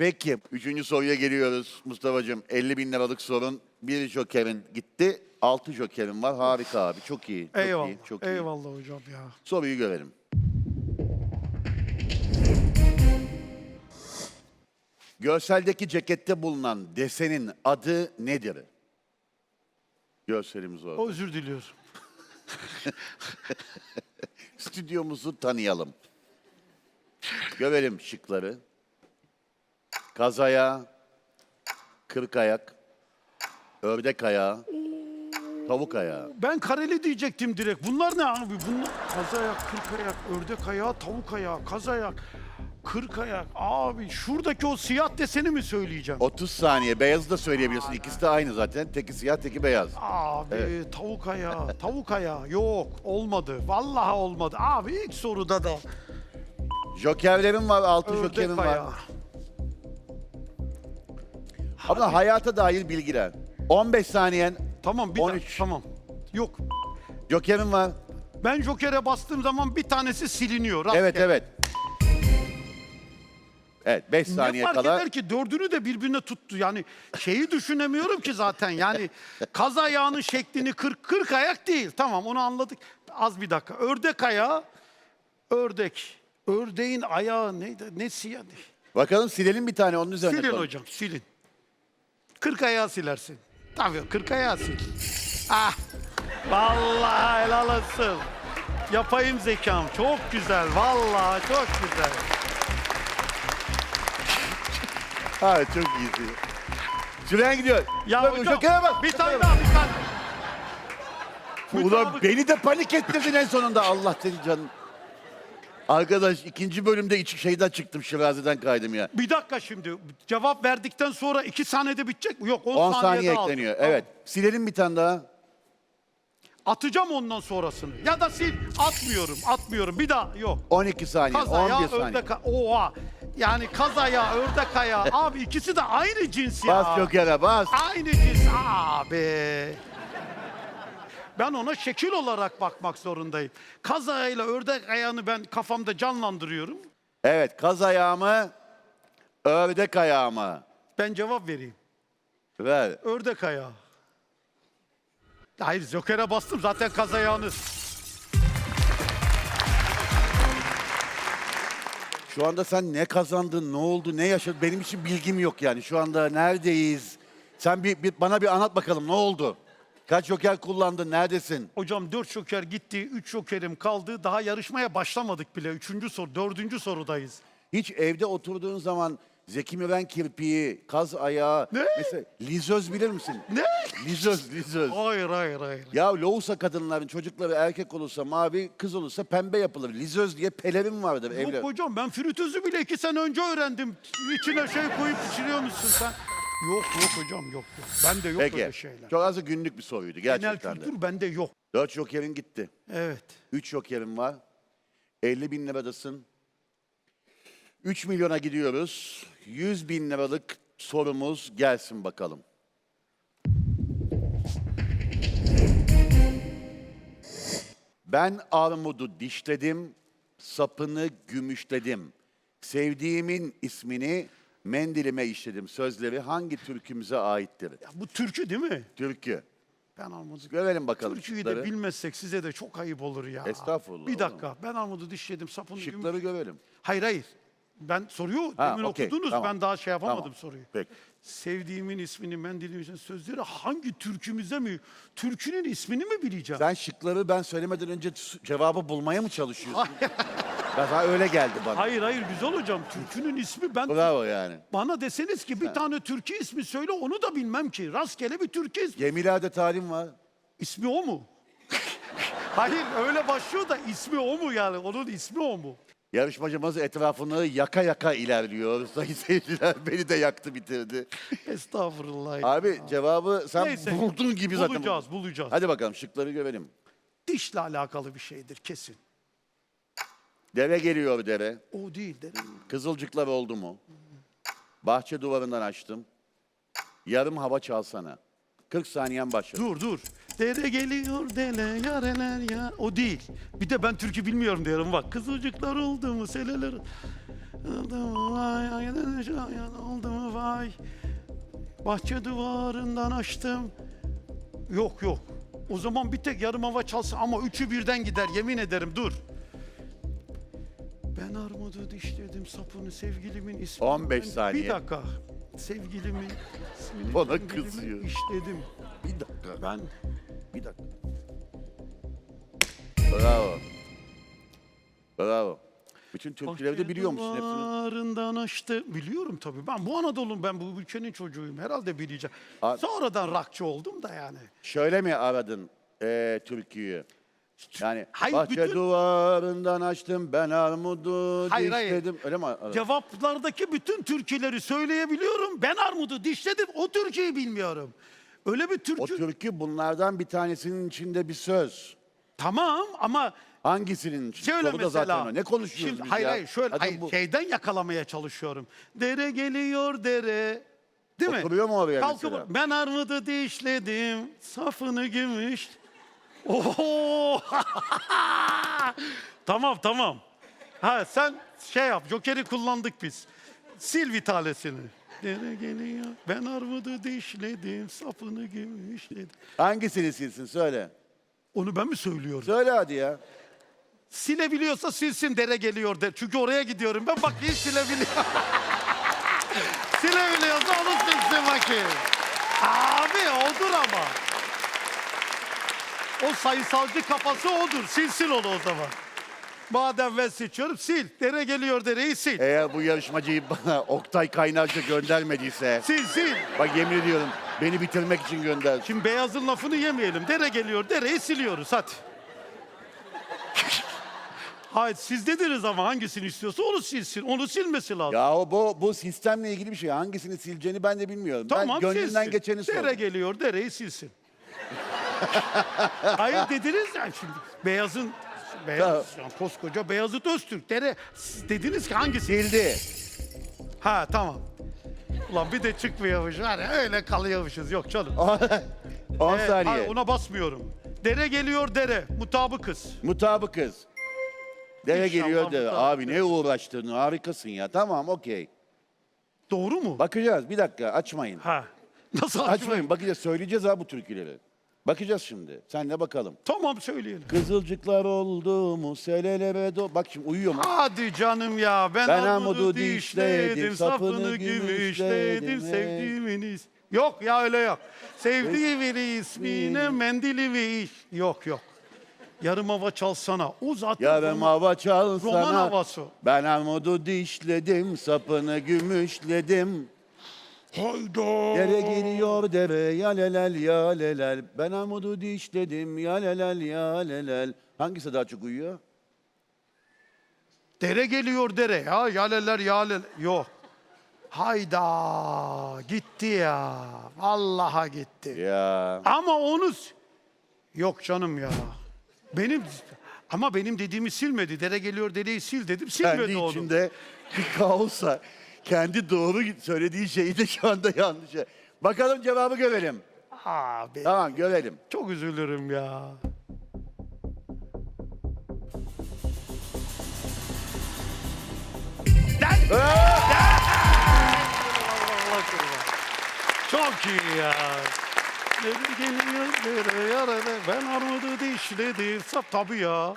Peki. Üçüncü soruya geliyoruz Mustafa'cığım. 50 bin liralık sorun. Bir jokerin gitti. Altı jokerin var. Harika abi. Çok iyi. Çok Eyvallah. iyi. Çok iyi. Eyvallah hocam ya. Soruyu görelim. Görseldeki cekette bulunan desenin adı nedir? Görselimiz orada. Özür diliyorum. Stüdyomuzu tanıyalım. Görelim şıkları. Kazaya, kırk ayak, ördek ayağı, tavuk ayağı. Ben kareli diyecektim direkt. Bunlar ne abi? Bunlar kaz ayak, kırk ayak, ördek ayağı, tavuk ayağı, kaz ayak, kırk ayak. Abi şuradaki o siyah deseni mi söyleyeceğim? 30 saniye. Beyazı da söyleyebilirsin. İkisi de aynı zaten. Teki siyah, teki beyaz. Abi tavuk ayağı, tavuk ayağı. Yok olmadı. Vallahi olmadı. Abi ilk soruda da Jokerlerim var, altı ördek jokerim var. Ama hayata dair bilgiler. 15 saniyen, Tamam bir 13. dakika, tamam. Yok. jokerim var. Ben Joker'e bastığım zaman bir tanesi siliniyor. rastgele. Evet, evet. Evet, 5 Ne saniye fark kala. eder ki dördünü de birbirine tuttu. Yani şeyi düşünemiyorum ki zaten. Yani kaz ayağının şeklini 40 40 ayak değil. Tamam onu anladık. Az bir dakika. Ördek ayağı. Ördek. Ördeğin ayağı neydi? Ne siyah? Bakalım silelim bir tane onun üzerine. Silin koy. hocam silin. 40 ayağı silersin. Tabii 40 ayağı sil. Ah. Vallahi helal olsun. Yapayım zekam. Çok güzel. Vallahi çok güzel. Ha çok iyisin. Süren gidiyor. Ya Bak, hocam bak. bir tane daha bir tane. Ulan beni de panik ettirdin en sonunda. Allah senin canın. Arkadaş ikinci bölümde iç şeyden çıktım. Şiraziden kaydım ya. Bir dakika şimdi. Cevap verdikten sonra iki saniyede bitecek mi? Yok 10, 10 saniye daha ekleniyor. aldım. Evet. Silelim bir tane daha. Atacağım ondan sonrasını. Ya da sil. Atmıyorum. Atmıyorum. Bir daha. Yok. 12 saniye. Kaz ayağı, 11 saniye. ördek. Oha. Yani kaz ayağı, ördek ayağı. Abi ikisi de aynı cins ya. Bas Joker'e bas. Aynı cins. Abi. Ben ona şekil olarak bakmak zorundayım. Kaz ayağıyla ördek ayağını ben kafamda canlandırıyorum. Evet. Kaz ayağı mı? Ördek ayağı mı? Ben cevap vereyim. Ver. Ördek ayağı. Hayır Joker'e bastım zaten kaz ayağını. Şu anda sen ne kazandın, ne oldu, ne yaşadın? Benim için bilgim yok yani. Şu anda neredeyiz? Sen bir, bir- bana bir anlat bakalım ne oldu? Kaç joker kullandın, neredesin? Hocam 4 joker gitti, 3 jokerim kaldı. Daha yarışmaya başlamadık bile. Üçüncü soru, dördüncü sorudayız. Hiç evde oturduğun zaman Zeki Müren kirpiği, kaz ayağı, Ne? mesela lizöz bilir misin? Ne? Lizöz, lizöz. Hayır, hayır, hayır. Ya loğusa kadınların çocukları erkek olursa mavi, kız olursa pembe yapılır. Lizöz diye pelerin vardır Yok evler. hocam ben fritözü bile iki sene önce öğrendim. İçine şey koyup pişiriyor musun sen? Yok yok hocam yok yok. Bende yok öyle Peki. şeyler. Çok az günlük bir soruydu Genel gerçekten de. kültür bende yok. Dört jokerin gitti. Evet. 3 jokerim var. 50 bin liradasın. 3 milyona gidiyoruz. 100 bin liralık sorumuz gelsin bakalım. Ben armudu dişledim, sapını gümüşledim. Sevdiğimin ismini mendilime işledim. Sözleri hangi türkümüze aittir? Ya bu türkü değil mi? Türkü. Ben armudu Görelim bakalım Türküyü de şıkları. bilmezsek size de çok ayıp olur ya. Estağfurullah, Bir dakika. Ben armudu dişledim, sapını gümüş. Şıkları görelim. Hayır hayır. Ben soruyu Ha, demin okey, okudunuz. tamam. Ben daha şey yapamadım Tamam, soruyu. peki. Sevdiğimin ismini, mendilimin ismini, sözleri hangi türkümüze mi? Türkünün ismini mi bileceğim? Sen şıkları ben söylemeden önce cevabı bulmaya mı çalışıyorsun? Bana öyle geldi bana. Hayır hayır güzel hocam. Türkünün ismi ben Bravo yani. bana deseniz ki bir tane türkü ismi söyle onu da bilmem ki. Rastgele bir türkü ismi. Gemilerde talim var. İsmi o mu? hayır öyle başlıyor da ismi o mu yani? Onun ismi o mu? Yarışmacımız etrafını yaka yaka ilerliyor. Sayın seyirciler beni de yaktı bitirdi. Estağfurullah. Abi cevabı sen Neyse, buldun gibi zaten. Bulacağız, bulacağız. Hadi bakalım şıkları görelim. Dişle alakalı bir şeydir kesin. Deve geliyor deve. O değil de. Kızılcıklar oldu mu? Bahçe duvarından açtım. Yarım hava çalsana. 40 saniyen başladı. Dur dur. Dere geliyor dele yareler ya. O değil. Bir de ben türkü bilmiyorum diyorum bak. Kızılcıklar oldu mu seleler. Oldu mu vay, oldu mu vay. Bahçe duvarından açtım. Yok yok. O zaman bir tek yarım hava çalsın ama üçü birden gider yemin ederim dur. Ben armudu dişledim sapını sevgilimin ismini. 15 ben- saniye. Bir dakika. Sevgilimin ismini Bana sevgilimin kızıyor. işledim. Bir dakika. Ben Bir dakika. Bravo. Bravo. Bütün türküleri de biliyor musun hepsini? Duvarından açtı. Biliyorum tabii. Ben bu Anadolu'nun, ben bu ülkenin çocuğuyum. Herhalde bileceğim. A- Sonradan rakçı oldum da yani. Şöyle mi aradın eee türküyü? Yani Hayır, bahçe bütün- duvarından açtım ben armudu Hayır, hayır. dişledim. Öyle mi? Cevaplardaki bütün türküleri söyleyebiliyorum. Ben armudu dişledim. O türküyü bilmiyorum. Öyle bir türkü. O türkü bunlardan bir tanesinin içinde bir söz. Tamam ama Hangisinin içinde? şöyle Soru da mesela. zaten o. Ne konuşuyoruz Şimdi- biz hayır ya? hayır şöyle hayır, bu- şeyden yakalamaya çalışıyorum. Dere geliyor dere. Değil mi? Oturuyor mu oraya Kalkıp mesela? ben armudu dişledim. Safını gümüş. Oho! tamam tamam. Ha sen şey yap. Joker'i kullandık biz. Sil bir tanesini. Dere geliyor. Ben armudu dişledim. Sapını gümüşledim. Hangisini silsin söyle. Onu ben mi söylüyorum? Söyle hadi ya. Silebiliyorsa silsin dere geliyor de. Çünkü oraya gidiyorum ben bakayım silebiliyor. Silebiliyorsa onu silsin bakayım. Abi odur ama. O sayısalcı kafası odur. Silsin onu o zaman. Madem ben seçiyorum sil. Dere geliyor dereyi sil. Eğer bu yarışmacıyı bana Oktay Kaynarca göndermediyse Sil sil. bak yemin ediyorum beni bitirmek için gönder. Şimdi beyazın lafını yemeyelim. Dere geliyor dereyi siliyoruz hadi. Hayır siz dediniz ama hangisini istiyorsa onu silsin. Onu silmesi lazım. Ya o bu bu sistemle ilgili bir şey. Hangisini sileceğini ben de bilmiyorum. Tamam ben gönlünden silsin. geçeni Dere sordum. geliyor dereyi silsin. Hayır dediniz ya şimdi beyazın beyaz yani koskoca Beyazıt Öztürk dere siz dediniz ki hangisi? Sildi. Ha tamam. Ulan bir de çıkmıyormuş var ya öyle kalıyormuşuz yok canım. 10 Evet, saniye. hayır, ona basmıyorum. Dere geliyor dere mutabıkız. Mutabıkız. Dere İnşallah geliyor dere. mutabıkız. Abi ne uğraştın harikasın ya. Tamam okey. Doğru mu? Bakacağız bir dakika açmayın. Ha. Nasıl açmayın? Açmayın bakacağız söyleyeceğiz ha bu türküleri. Bakacağız şimdi. Sen de bakalım. Tamam söyleyelim. Kızılcıklar oldu mu selelere do... Bak şimdi uyuyor mu? Hadi canım ya ben, Ben armudu dişledim, sapını gümüşledim, gümüşledim, sevdiğimin is- Yok ya öyle yok. Sevdiğimin ismine mendilimi iş. Yok yok. Yarım hava çalsana. O zaten Yarım roman- hava çal roman sana. havası. Ben armudu dişledim, sapını gümüşledim. Hayda. Dere geliyor dere ya lelel ya lelel. Ben armudu dişledim ya lelel ya lelel. Hangisi daha çok uyuyor? Dere geliyor dere ya. Yaleler yaleler. Yok. Hayda. Gitti ya. Vallaha gitti. Ya. Ama onu... Yok canım ya. Benim... Ama benim dediğimi silmedi. Dere geliyor dereyi sil dedim. Silmedi Kendi onu. içinde bir kaosa kendi doğru söylediği şeyi de şu anda yanlış. Bakalım cevabı görelim. Abi. Tamam görelim. Çok üzülürüm ya. Çok iyi ya. Geliyor yarada. Ben armudu dişledim. Sap tabii ya.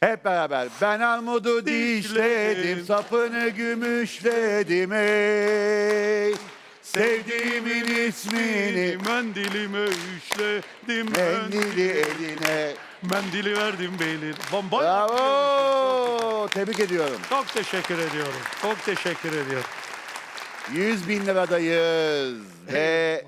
Hep beraber. Ben armudu Dişledim. sapını gümüşledim ey. Sevdiğimin ismini, Mendilime işledim. mendili eline. Mendili verdim belin. Bamba. Bravo! Tebrik ediyorum. Çok teşekkür ediyorum. Çok teşekkür ediyorum. 100 bin liradayız ve